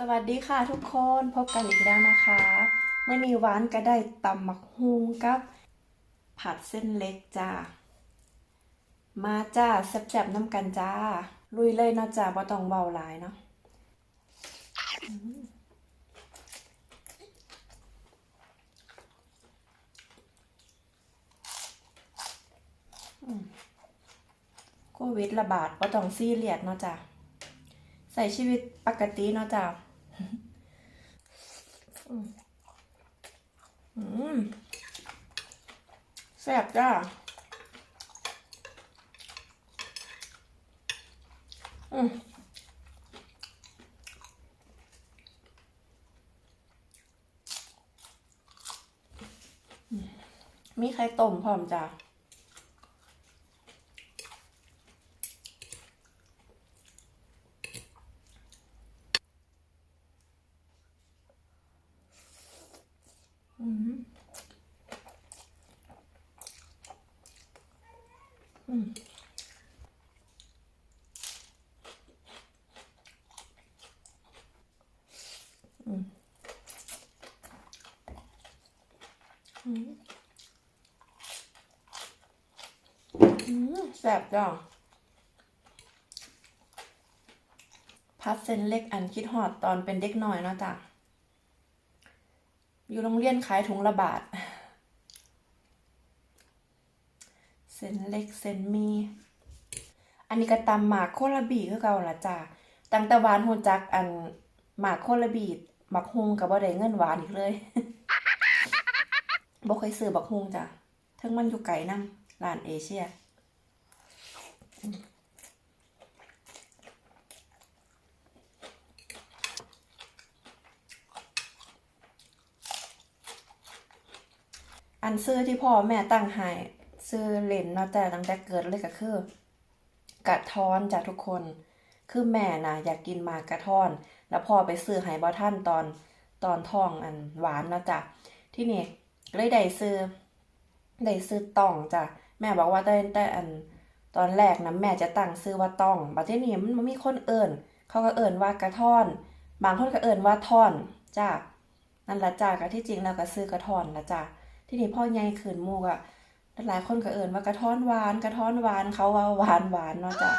สวัสดีค่ะทุกคนพบกันอีกแล้วนะคะเมื่อนี้วานก็ได้ตำหมักฮุงกับ ผัดเส้นเล็กจ้ามาจ้าแซ่บๆน้ำกันจ้า ลุยเลยเนาะจ้าบ่ต้องเบาหลายเนาะโควิดระบาดบ่ต้องซีเรียสเนาะจ้าใส่ชีวิตปกติเนาะจ้าอืมอืม แซ่บจ้าอืมมมีไข่ต้มพร้อมจ้า อืมอืมอืมอืมอืม แซ่บจ้ะพัดเส้นเล็กอันคิดหอดตอนเป็นเด็กหน้อยเนาะจ้ะ อยู่โรงเรียนขายถุงละบาท เส้นเล็กเส้นมี อันนี้ก็ตำหมากโคลาบีคือเก่าละจ้าตั้งแต่วานหูจักอันหมากโคลาบีหมักฮุงกับบ่ได้เงินหวานอีกเลยบ่เคยซื้อบักฮุงจ้ะถึงมันอยู่ไกลนำร้านเอเชีย อันซื้อที่พ่อแม่ตั้งให้ซื้อเล่นเนาะแต่ตั้งแต่เกิดเลยก็คือกระท้อนจ้ะทุกคน คือแม่น่ะอยากกินมากกระท้อน แล้วพ่อไปซื้อให้บ่ท่านตอนตอนท้องอันหวานเนาะจ้ะที่นี่เลยได้ซื้อได้ซื้อต้องจ้ะแม่บอกว่าแต่แต่อัน ตอนแรกนะแม่จะตั้งซื้อว่าต้องบัดทีนี้มันมีคนเอิ้นเขาก็เอิ้นว่ากระท้อน บางคนก็เอิ้นว่าท่อนจ้ะนั่นละจ้ะก็ที่จริงแล้วก็ซื้อกระท้อนละจ้ะที่นี่พ่อใหญ่ขืนมูกอะหลายคนก็เอิ่นว่ากระท้อนหวานกระท้อนหวานเขาว่าหวานหวานเนาะจ้ะ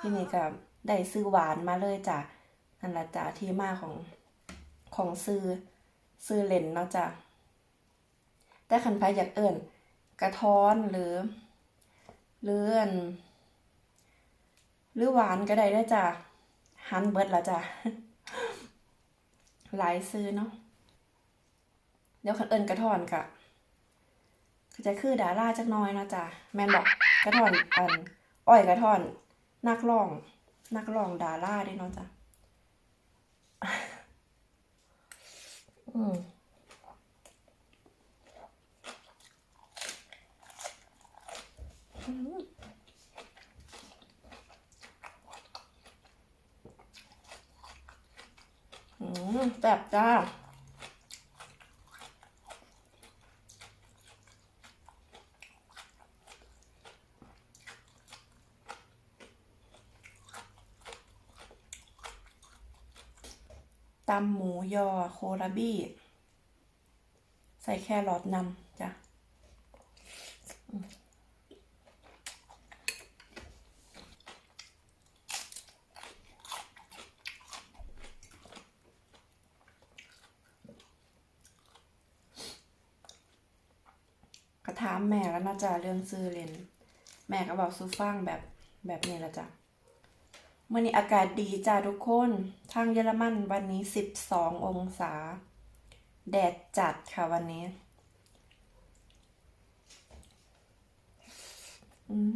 ที่นี่ก็ได้ซื้อหวานมาเลยจ้ะนั่นละจ้ะที่มาของของซื้อซื้อเล่นเนาะจ้ะแต่คันไผอยากเอิ่นกระท้อนหรือ หรืออันหรือหวานก็ได้เด้จ้ะหันเบิดละจ้ะหลายซื้อเนาะเดี๋ยวคันเอิ่นกระทอนกะก็จะคือดาราจักน้อยนะจ้ะแม่นบอกกระทอนอันอ้อยกระทอน นักร้อง นักร้องดาราด้วยเนาะจ้ะอืม อืมอืมแบบจ้าตำหมูยอโคราบี้ ใส่แครอทนำจ้ะ ถามแม่แล้วนะจ๊ะเรื่องซื้อเลนแม่ก็บอกซูฟังแบบแบบนี้ละจ้ะเมื่อนี้อากาศดีจ้าทุกคน ทางเยอรมันวันนี้12องศา แดดจัดค่ะวันนี้อืม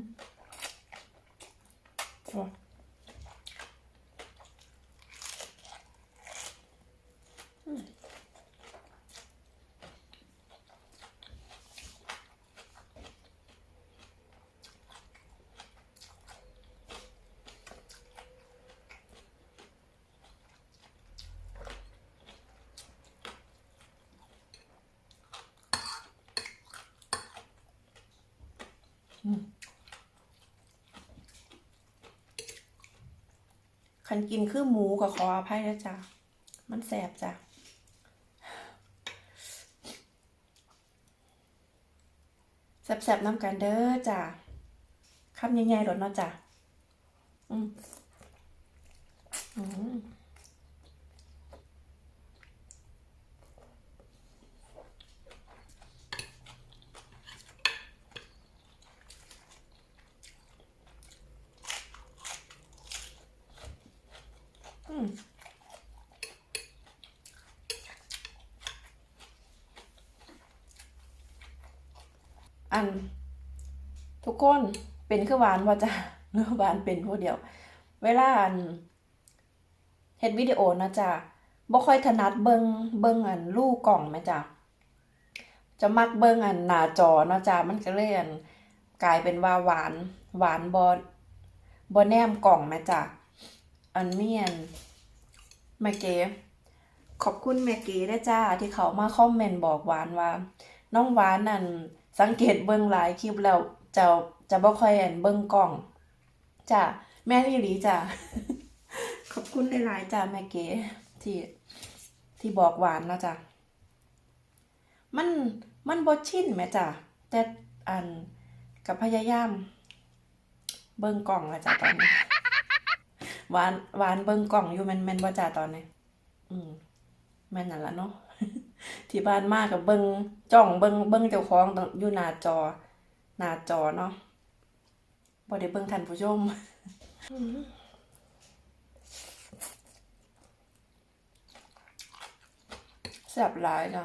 คันกินคือหมูก็ขออภัยนะจ๊ะ มันแสบจ้ะแสบๆน้ำกันเด้อจ้ะคำใหญ่ๆหลดเนาะจ้ะ อืมอืมอืม อัน ทุกคนเป็นคือหวานว่าจะหรือหวานเป็นผู้เดียว เวลาอันเฮ็ดวิดีโอนะจ๊ะบ่ค่อยถนัดเบิงเบิงอันรูกกล่องแม่จ้ะจะมักเบิงอันหน้าจอเนาะจ้ะมันก็เลยอันกลายเป็นว่าหวานหวานบ่บ่แนมกล่องแม่จ้ะอันเมีอันแม่เก๋ขอบคุณแม่เก๋ด้วยจ้าที่เขามาคอมเมนต์บอกหวานว่า น้องหวานนั่น สังเกตเบิ่งหลายคลิปแล้วจะจะบ่ค่อยอันเบิ่งกล้องจ้ะแม่นอีหลีจ้ะขอบคุณหลายๆจ้ะแม่เก๋ที่ที่บอกหวานนะจ้ะมันมันบ่ชินแม่จ้ะแต่อันกับพยายาม เบิ่งกล้องล้วจ้ะตอนนี้หวานหวานเบิ่งกล้องอยู่แมนแมนบ่จ้ะตอนนี้ อืมแม่นนั่นละเนาะ ที่บ้านมากกับเบิงจ้องเบิงเบิงเจ้าของอยู่หน้าจอ หน้าจอเนาะบ่ได้เบิงท่านผู้ชมแซ่บหลายจ้ะ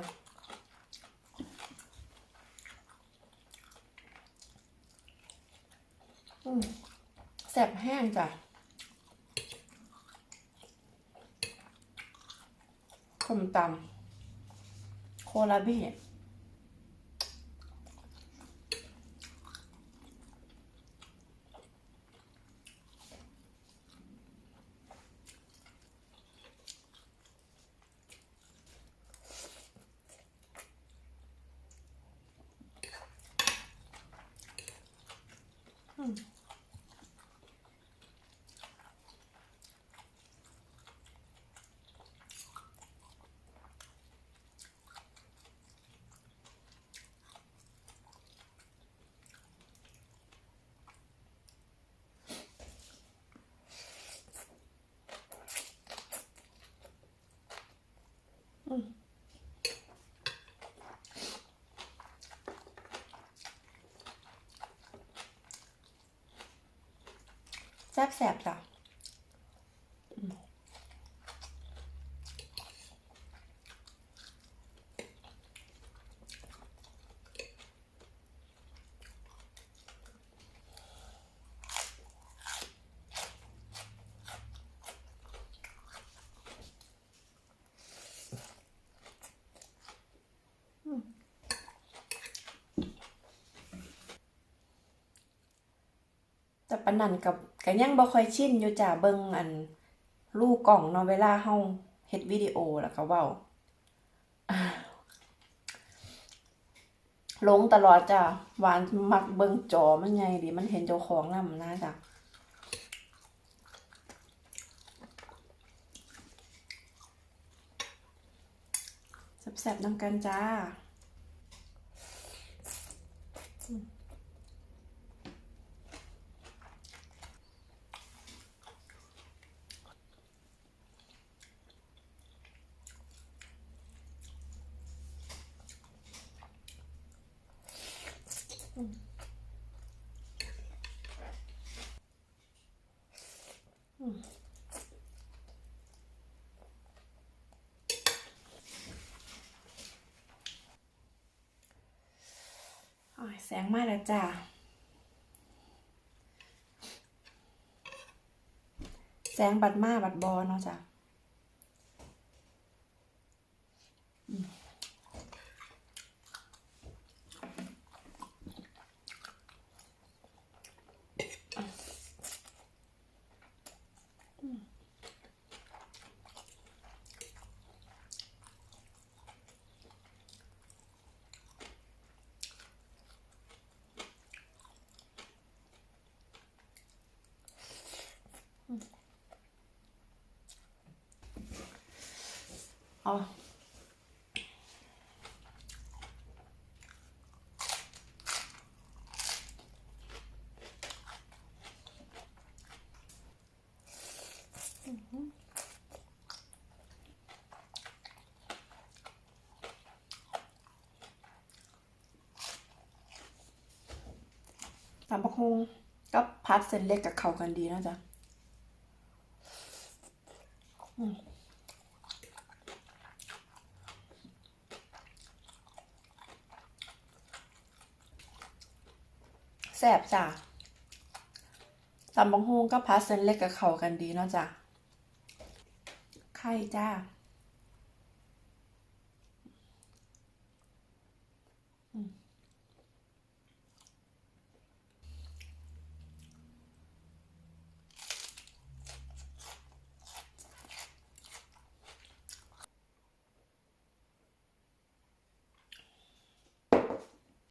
แซ่บแห้งจ้ะส้มตำ โคลาบี้อืม แซ่บแซ่บจ้ะ นนั้นกับก็ยังบ่ค่อยชินอยู่จ้ะเบิ่งอันรูกกล่องเนาะเวลาเฮาเฮ็ดวิดีโอแล้วก็เว้าอ่าหลงตลอดจ้ะหวานมักเบิ่งจอมันใหญ่ดีมันเห็นเจ้าของนำนะจ้ะแซ่บๆนำกันจ้า แสงมาแล้วจ้าแสงบัดมาบัดบอเนาะจ้ะ ตำบักฮงก็พัดเส้นเล็กกับเขากันดีนะจ๊ะแซ่บจ้ะตำบักฮงก็พัดเส้นเล็กกับเขากันดีเนาะจ้ะไข่จ้า